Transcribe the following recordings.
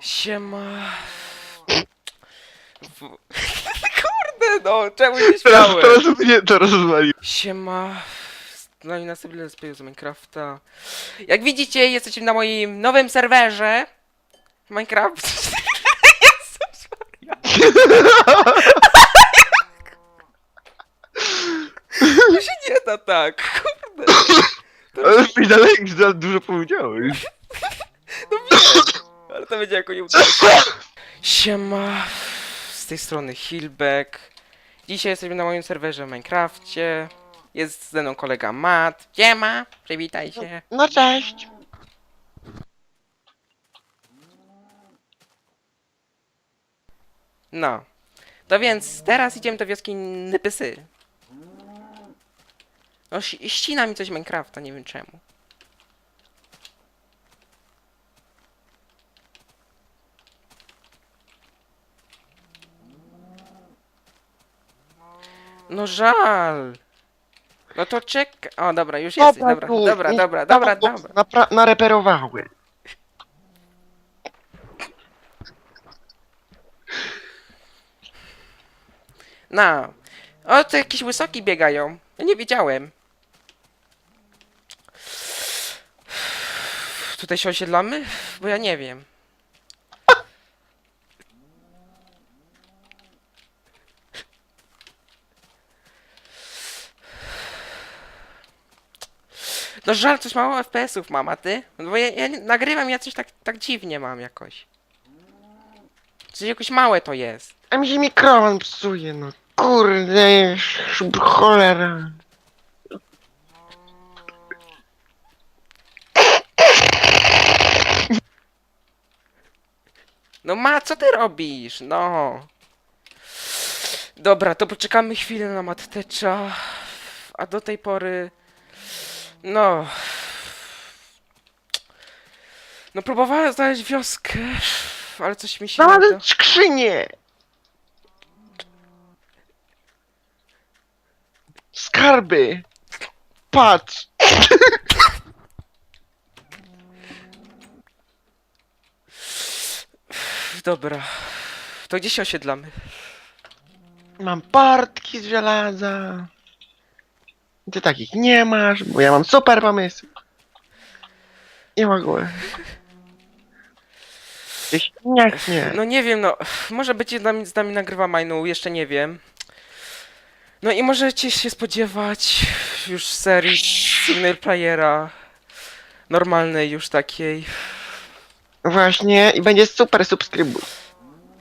Siema. W... Kurde no, czemu nie Teraz, śmiałem? teraz mnie to rozwalił. Siema. No i na sobie let's play z Minecrafta. Jak widzicie, jesteśmy na moim nowym serwerze. Minecraft. Jezus Maria. To się nie da tak, kurde. Ale mi dalej za dużo powiedziałeś. No wiem, ale to będzie jako nie udało. Siema, z tej strony Hillback. Dzisiaj jesteśmy na moim serwerze w Minecrafcie. Jest ze mną kolega Matt. Siema, przywitaj się. No cześć. No. To więc teraz idziemy do wioski Nypysy. No, ś- ścina mi coś Minecrafta, nie wiem czemu. No żal. No to czek... O, dobra, już jest. Dobra, tu, dobra, nie- dobra, dobra, no, dobra. Napra- nareperowały. No. O, to jakieś wysoki biegają. Ja nie wiedziałem. Tutaj się osiedlamy? Bo ja nie wiem. No żal, coś mało FPS-ów mam, a ty? No bo ja, ja nie- nagrywam, ja coś tak, tak dziwnie mam jakoś. Coś jakoś małe to jest. A mi się mikrofon psuje, no kurde, sz- cholera. No ma, co ty robisz? No. Dobra, to poczekamy chwilę na Mattecza. A do tej pory... No... No próbowałem znaleźć wioskę, ale coś mi się nie uda. Znalazłem skrzynię. Skarby. Patrz. Dobra. To gdzie się osiedlamy? Mam partki z żelaza. Ty takich nie masz, bo ja mam super pomysł. Nie. Gdzieś niech nie. No nie wiem, no... Może być z nami, z nami nagrywa Minu, jeszcze nie wiem. No i możecie się spodziewać już serii single playera. Normalnej już takiej. Właśnie i będzie super subskrybuj.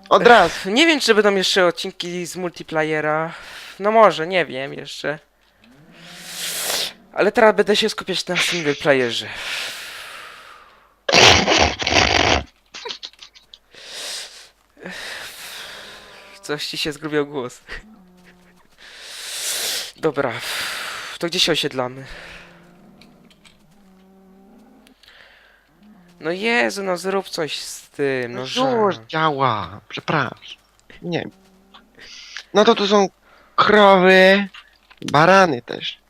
Od razu. Nie wiem, czy będą jeszcze odcinki z multiplayera. No może, nie wiem jeszcze. Ale teraz będę się skupiać na single playerze. Coś ci się zgrubiał głos. Dobra. To gdzie się osiedlamy? No Jezu, no zrób coś z tym, no już działa. Przepraszam. Nie. No to tu są krowy, barany też.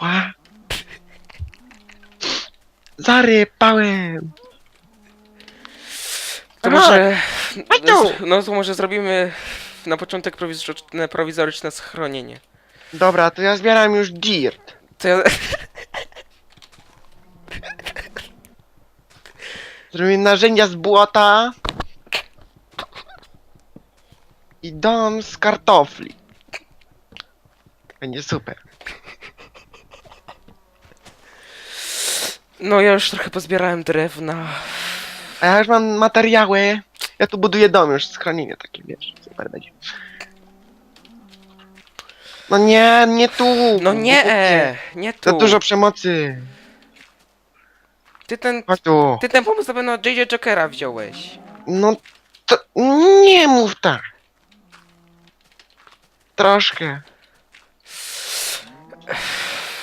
Oła. Zarypałem. To Aha, może. tu. No to może zrobimy na początek prowizoryczne, prowizoryczne schronienie. Dobra, to ja zbieram już dirt. To ja. Zrobię narzędzia z błota. I dom z kartofli. Będzie super. No ja już trochę pozbierałem drewna. A ja już mam materiały. Ja tu buduję dom już, schronienie takie, wiesz, super będzie. No nie, nie tu. No nie, e, nie Za tu. dużo przemocy. Ty ten. Chodź tu. Ty ten pomysł na pewno od JJ Jokera wziąłeś. No to nie mów tak. Troszkę.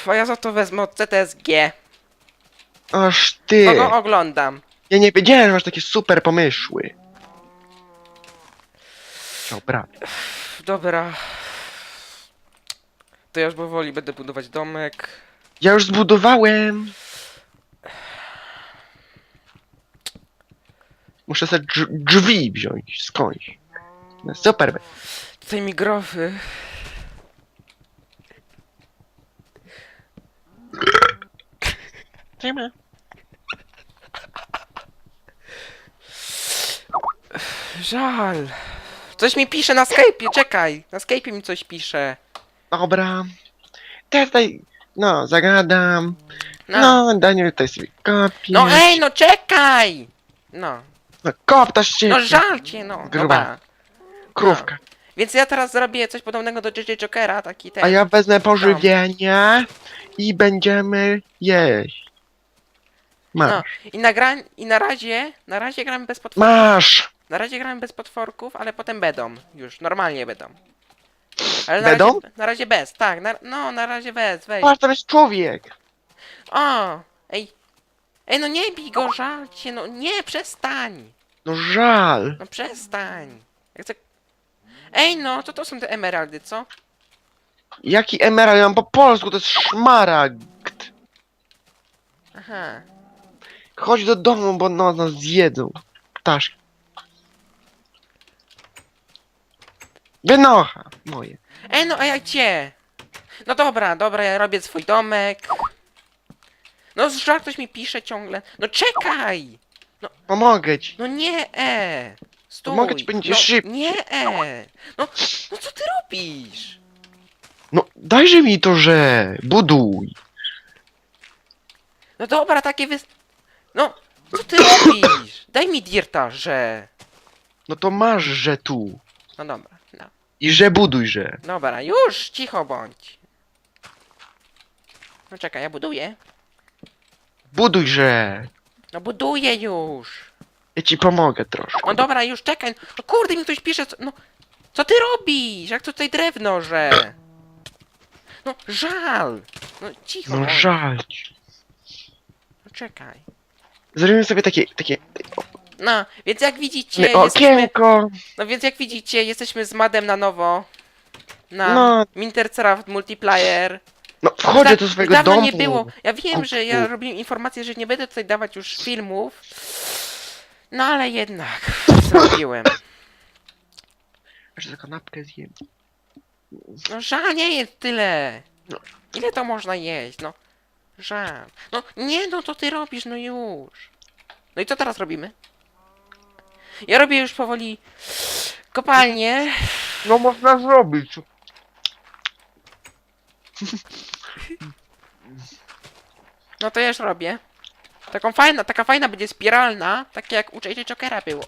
A ja za to wezmę od CTSG. Aż ty. Kogo oglądam? Ja nie wiedziałem, że masz takie super pomysły. Dobra. Dobra. To ja już powoli będę budować domek. Ja już zbudowałem. Muszę sobie drz- drzwi wziąć skądś. No super. Tutaj mi grofy. Siema. Żal. Coś mi pisze na Skype'ie, czekaj. Na Skype'ie mi coś pisze. Dobra. Teraz tutaj, no, zagadam. No, No, Daniel tutaj sobie kopie. no ej, no czekaj! No, No koptasz się. no żal cię, no. Gruba. Dobra. Krówka. Więc ja teraz zrobię coś podobnego do JJ Jokera, taki ten. A ja wezmę pożywienie i będziemy jeść. Masz. No. I na, gra... I na razie, na razie gramy bez potworków. Masz! Na razie gramy bez potworków, ale potem będą. Już, normalnie będą. Ale na Będą? Razie, na razie bez, tak. Na... No, na razie bez, weź. Patrz, tam jest człowiek! O! Ej! Ej, no nie bij go, żal cię, no nie, przestań! No żal! No przestań! Ja chcę... Ej, no, to to są te emeraldy, co? Jaki emerald? Ja mam po polsku, to jest szmaragd. Aha. Chodź do domu, bo no, nas zjedzą. Ptaszki. Wynocha! Moje. Ej, no, a jak cię? No dobra, dobra, ja robię swój domek. No, żal ktoś mi pisze ciągle. No czekaj! Pomogę ci. No nie, e! Stój! Mogę ci będzie no, szybciej. Nie, e! No, no co ty robisz? No, dajże mi to, że buduj. No dobra, takie wys... No, co ty robisz? Daj mi dirta, że... No to masz, że tu. No dobra, no. I że buduj, że. Dobra, już, cicho bądź. No czekaj, ja buduję. Buduj, że. No buduję już. Ja ci pomogę troszkę. No dobra, już czekaj. No kurde, mi ktoś pisze, co... No, co ty robisz? Jak tutaj drewno, że... No, żal. No cicho. No bądź. żal ci. No czekaj. Zrobimy sobie takie, takie No, więc jak widzicie, jesteśmy... okienko. No więc jak widzicie, jesteśmy z Madem na nowo. Na No. Mintercraft Multiplayer. No wchodzę do swojego dawno domu. nie było. Ja wiem, że ja robiłem informację, że nie będę tutaj dawać już filmów. No ale jednak zrobiłem. Aż za kanapkę zjem. No żal nie jest tyle. No. Ile to można jeść? No. Żal. No nie, no to ty robisz, no już. No i co teraz robimy? Ja robię już powoli kopalnię. No można zrobić. No to ja już robię. Taką fajna, taka fajna będzie spiralna, taka jak u JJ Jokera było.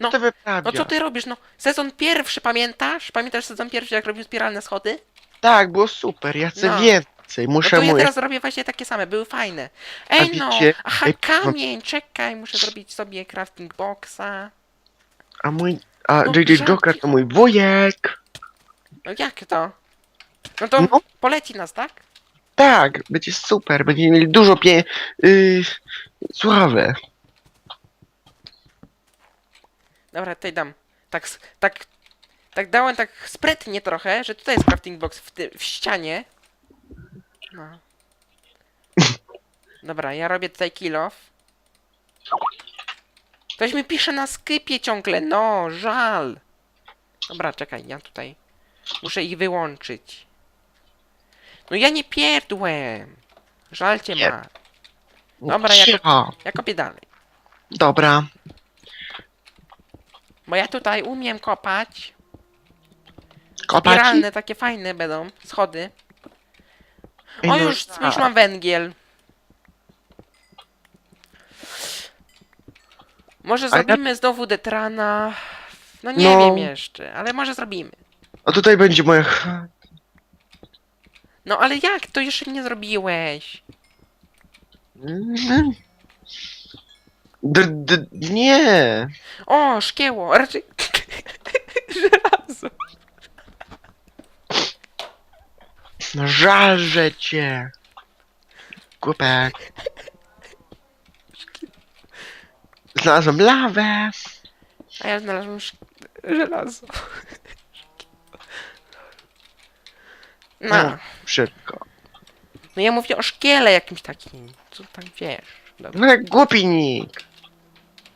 No, To wyprawia. No co ty robisz? No, sezon pierwszy, pamiętasz? Pamiętasz sezon pierwszy, jak robił spiralne schody? Tak, było super. Ja chcę No. więcej. No Muszę to ja mu... teraz robię właśnie takie same, były fajne. Ej no, aha, Ej, kamień, czekaj, muszę zrobić sobie crafting boxa. A mój... A No, JJ. Joker to mój wujek. No jak to? No to No. poleci nas, tak? Tak, będzie super. Będziemy mieli dużo pie... Yy, sławę. Dobra, tutaj dam. Tak, s- tak, tak dałem tak sprytnie trochę, że tutaj jest crafting box w, ty, w ścianie. No. Dobra, ja robię tutaj kill off. Ktoś mi pisze na sklepie ciągle, no, żal. Dobra, czekaj, ja tutaj muszę ich wyłączyć. No ja nie pierdłem. Żal cię Nie. ma. Dobra, ja Cicho. Ja kopię dalej. Dobra. Bo ja tutaj umiem kopać. Kopaki. Spiralne, takie fajne będą. Schody. O, no już, tak. już mam węgiel. Może Ale ja- zrobimy znowu Detrana. No nie No. wiem jeszcze, ale może zrobimy. A tutaj będzie moja... No ale jak? To jeszcze nie zrobiłeś. Mhm. D, d, nie. O, szkieło, raczej... Żelazo. No żal, że cię. Głupek. Znalazłem lawę. A ja znalazłem sz... żelazo. No. No, szybko. No ja mówię o szkiele jakimś takim. Co tam wiesz? Dobra. No jak głupi nick.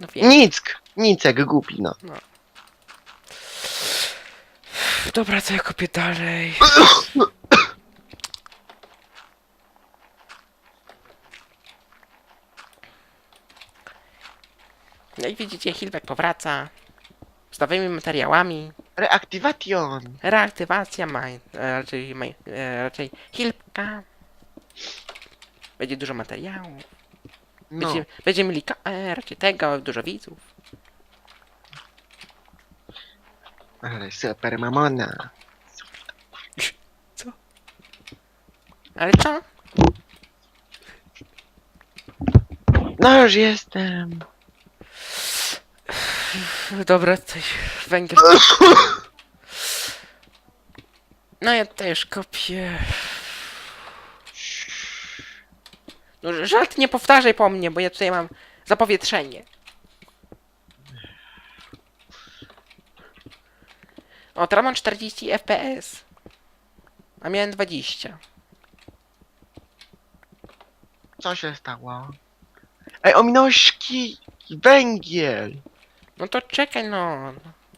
No wiem. Nick! Nicek, głupi, no. Dobra, co ja kopię dalej? No i widzicie, Hilbek powraca z nowymi materiałami. Reactivation! Reaktywacja main, e, raczej, main, e, raczej Hilbka. Będzie dużo materiałów. No. Będzie, będziemy mieli e, raczej tego, dużo widzów. Ale super mamona. Ale co? No już jestem. Dobra, coś węgiel. No ja też kopię. No żart nie powtarzaj po mnie, bo ja tutaj mam zapowietrzenie. O, teraz mam 40 FPS. A miałem 20. Co się stało? Ej, ominąłeś kij, węgiel! No to czekaj no.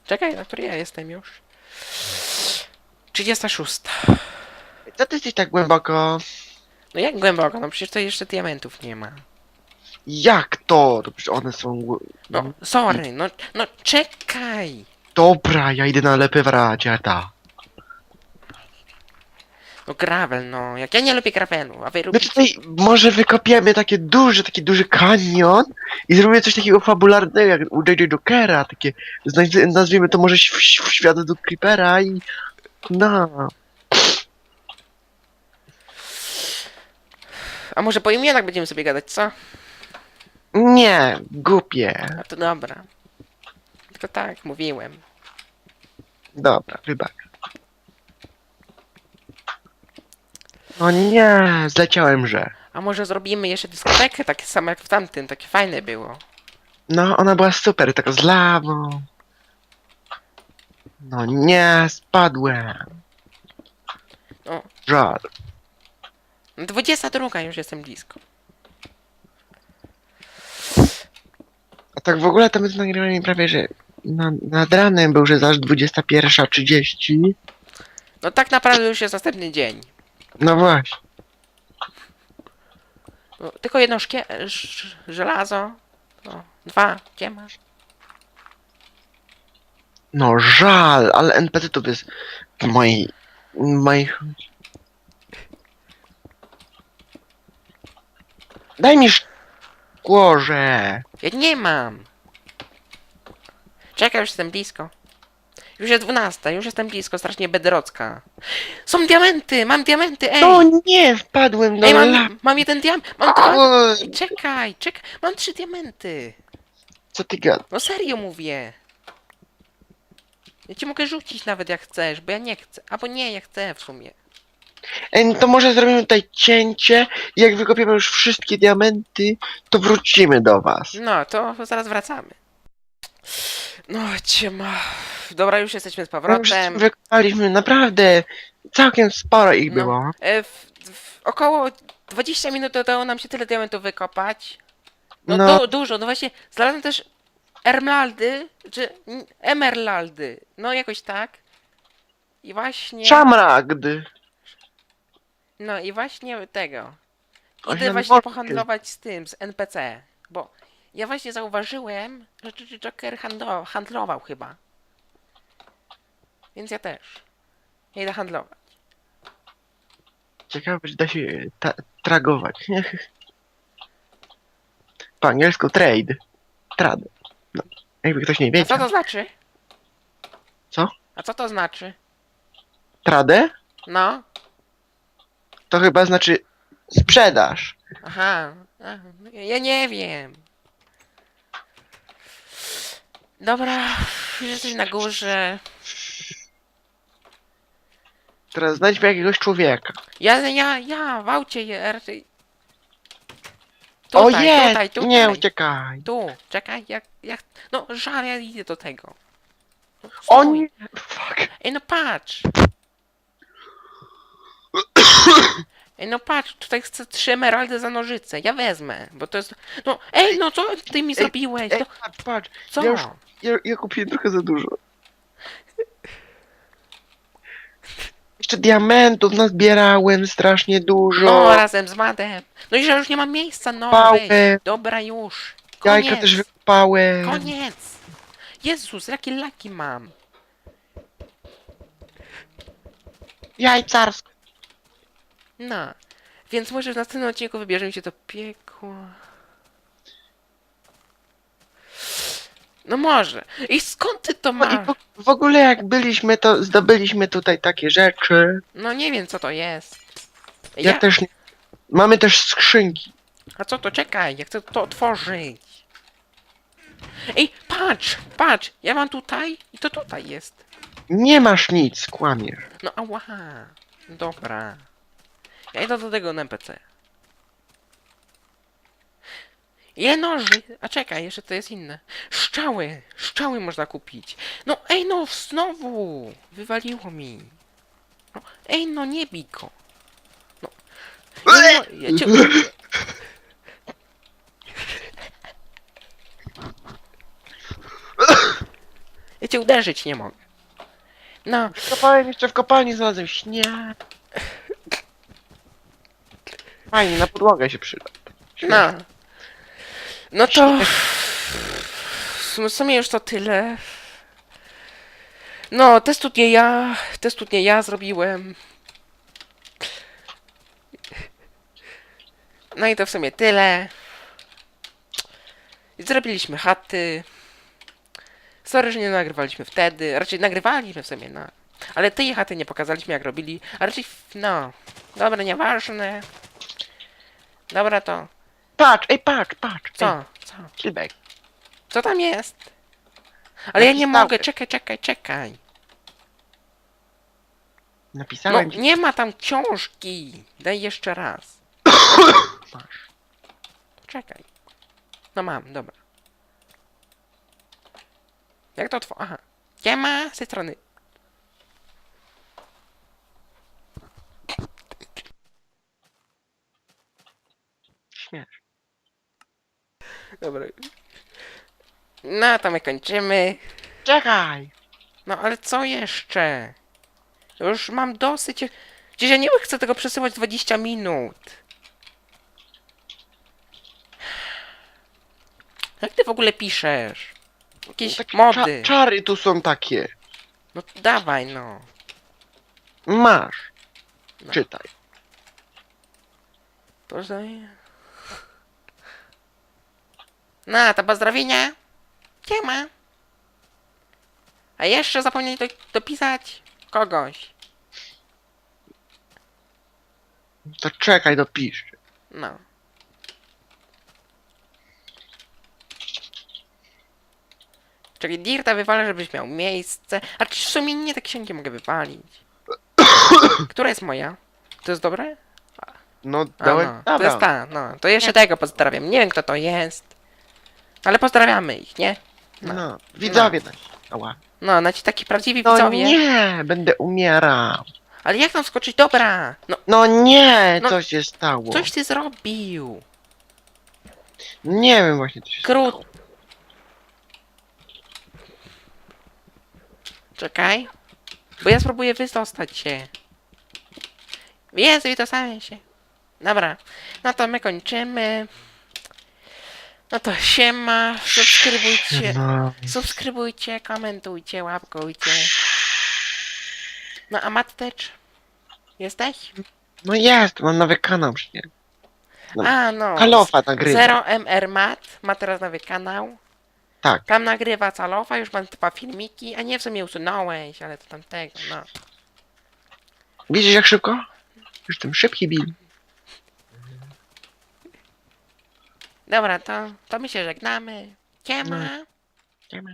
Czekaj, na której ja jestem już. 36. Co ty jesteś tak głęboko? No jak głęboko? No przecież to jeszcze diamentów nie ma. Jak to? To przecież one są... głę- No, sorry, no, no czekaj! Dobra, ja idę na lepy wraciata. No gravel, no, jak ja nie lubię gravelu, a wy No lubicie... tutaj może wykopiemy takie duże, taki duży kanion i zrobimy coś takiego fabularnego jak u JJ Jokera, takie, znaj- nazwijmy to może w, w świat do Creepera i no. A może po imionach będziemy sobie gadać, co? Nie, głupie. A to dobra. Tylko tak, mówiłem. Dobra, wybacz. No nie, zleciałem, że. A może zrobimy jeszcze dyskotekę, takie samo jak w tamtym, takie fajne było. No, ona była super, taka z lawą. No nie, spadłem. No, Żal. 22 już jestem blisko. A tak w ogóle to my to nagrywamy prawie, że na, nad ranem był, że aż 21.30. No tak naprawdę już jest następny dzień. No właśnie. No, tylko jedno szkie... ż- żelazo. No, dwa, gdzie masz? No żal, ale NPC-ów jest w mojej... moich... Daj mi szkłoże. Ja nie mam. Czekaj, już jestem blisko. Już jest 12, już jestem blisko, strasznie bedrocka. Są diamenty, mam diamenty, ej! No nie, wpadłem do ej, mam, mam jeden diament, mam dwa... Czekaj, czekaj, mam trzy diamenty. Co ty gadasz? No serio mówię. Ja ci mogę rzucić nawet jak chcesz, bo ja nie chcę. Albo nie, ja chcę w sumie. Ej, no to może zrobimy tutaj cięcie i jak wykopiemy już wszystkie diamenty, to wrócimy do was. No, to zaraz wracamy. No, ciema. Dobra, już jesteśmy z powrotem. już Wykopaliśmy naprawdę całkiem sporo ich No. było. E, w, w około 20 minut udało nam się tyle diamentów wykopać. No, No. Du, dużo, no właśnie znalazłem też emeraldy, czy n- emeraldy, no jakoś tak. I właśnie, Szamragdy. no i właśnie tego. Idę właśnie pohandlować z tym, z NPC, bo ja właśnie zauważyłem, że Joker handlo, handlował chyba. Więc ja też. Ja idę handlować. Ciekawe, czy da się ta tragować. Po angielsku trade. Trad. No. Jakby ktoś nie A co to znaczy? Co? A co to znaczy? Tradę? No, To chyba znaczy sprzedaż. aha. aha. Ja nie wiem. Dobra, już jesteś na górze. Teraz znajdźmy jakiegoś człowieka. Ja, ja, ja, w aucie je raczej. o Tutaj, jest! tutaj, tutaj. Nie uciekaj. Tu, czekaj, jak, jak, no żal, ja idę do tego. No, O nie! Fuck. Ej, no patrz. Ej, no patrz, tutaj chcę trzy emeraldy za nożyce. Ja wezmę, bo to jest... No, ej, no co ty mi zrobiłeś? Ej, No, patrz, patrz, co? ja już ja, ja kupiłem trochę za dużo. Jeszcze diamentów nazbierałem strasznie dużo. No, razem z Madem. No i że już nie mam miejsca, no weź. Dobra, już. Jajka Koniec. też wykopałem. Koniec. Jezus, jakie laki mam. Jajcarsk. No. Więc może w następnym odcinku wybierzemy się do piekła. No może. I skąd ty to No i masz? w, w ogóle jak byliśmy, to zdobyliśmy tutaj takie rzeczy. No nie wiem co to jest. Ja, Ja... też nie... Mamy też skrzynki. A co to? Czekaj, ja chcę to otworzyć. Ej, patrz, patrz, ja mam tutaj i to tutaj jest. Nie masz nic, kłamiesz. No ała. Dobra. Ja idę do tego NPC. Ile noży? A czekaj, jeszcze to jest inne. Szczały! Szczały można kupić. No ej no, znowu! Wywaliło mi. No, ej no, nie bij go. No. Nie, no, ja cię... Ja cię uderzyć nie mogę. No, Kopałem jeszcze w kopalni, znalazłem śnieg. Fajnie, na podłogę się przyda. No. No to... W sumie już to tyle. No, testu nie ja, testu nie ja zrobiłem. No i to w sumie tyle. I Zrobiliśmy chaty. Sorry, że nie nagrywaliśmy wtedy. Raczej nagrywaliśmy w sumie, no. Ale tej chaty nie pokazaliśmy jak robili. A raczej, no. Dobra, nieważne. Dobra to. Patrz, ej, patrz, patrz. Ej, Co? Co? Kilbek. Co tam jest? Ale ja nie mogę, czekaj, czekaj, czekaj. No, Napisałem ci. nie ma tam książki. Daj jeszcze raz. Masz. Czekaj. No mam, dobra. Jak to otw... Aha. Nie ma z tej strony. Dobra. No, to my kończymy. Czekaj. No, ale co jeszcze? Już mam dosyć... Gdzieś ja nie chcę tego przesyłać 20 minut. Jak ty w ogóle piszesz? Jakieś Takie mody. cza- czary tu są takie. No dawaj no. Masz. No. Czytaj. Pozdrowienia. No, to pozdrowienia. Nie ma. A jeszcze zapomnieli do, dopisać kogoś. To czekaj, dopisz. No. Czekaj, Dirta wywalę, żebyś miał miejsce. A czy w sumie nie te księgi mogę wywalić? Która jest moja? To jest dobre? No, A, dałem. no. To Dobra. jest ta, no. To jeszcze tego pozdrawiam. Nie wiem kto to jest. Ale pozdrawiamy ich, nie? No. No, widzowie. No. Ała. No, na ci taki prawdziwi No widzowie. nie, będę umierał. Ale jak tam wskoczyć? Dobra! No, No nie, No, co się stało? coś ty zrobił. Nie wiem właśnie co się Krót. stało. Czekaj. Bo ja spróbuję wydostać się. Jezu, wydostałem się. Dobra. No to my kończymy. No to siema. Subskrybujcie. Subskrybujcie, komentujcie, łapkujcie. No a Mattecz? Jesteś? no jest, mam nowy kanał przecież. No. A no. Kalofa nagrywa. 0MR Mat ma teraz nowy kanał. Tak. Tam nagrywa calofa, już mam dwa filmiki, a nie w sumie usunąłeś, ale to tamtego, no. Widzisz jak szybko? Jestem szybki Bill. Dobra, to, to my się żegnamy. Siema. Siema.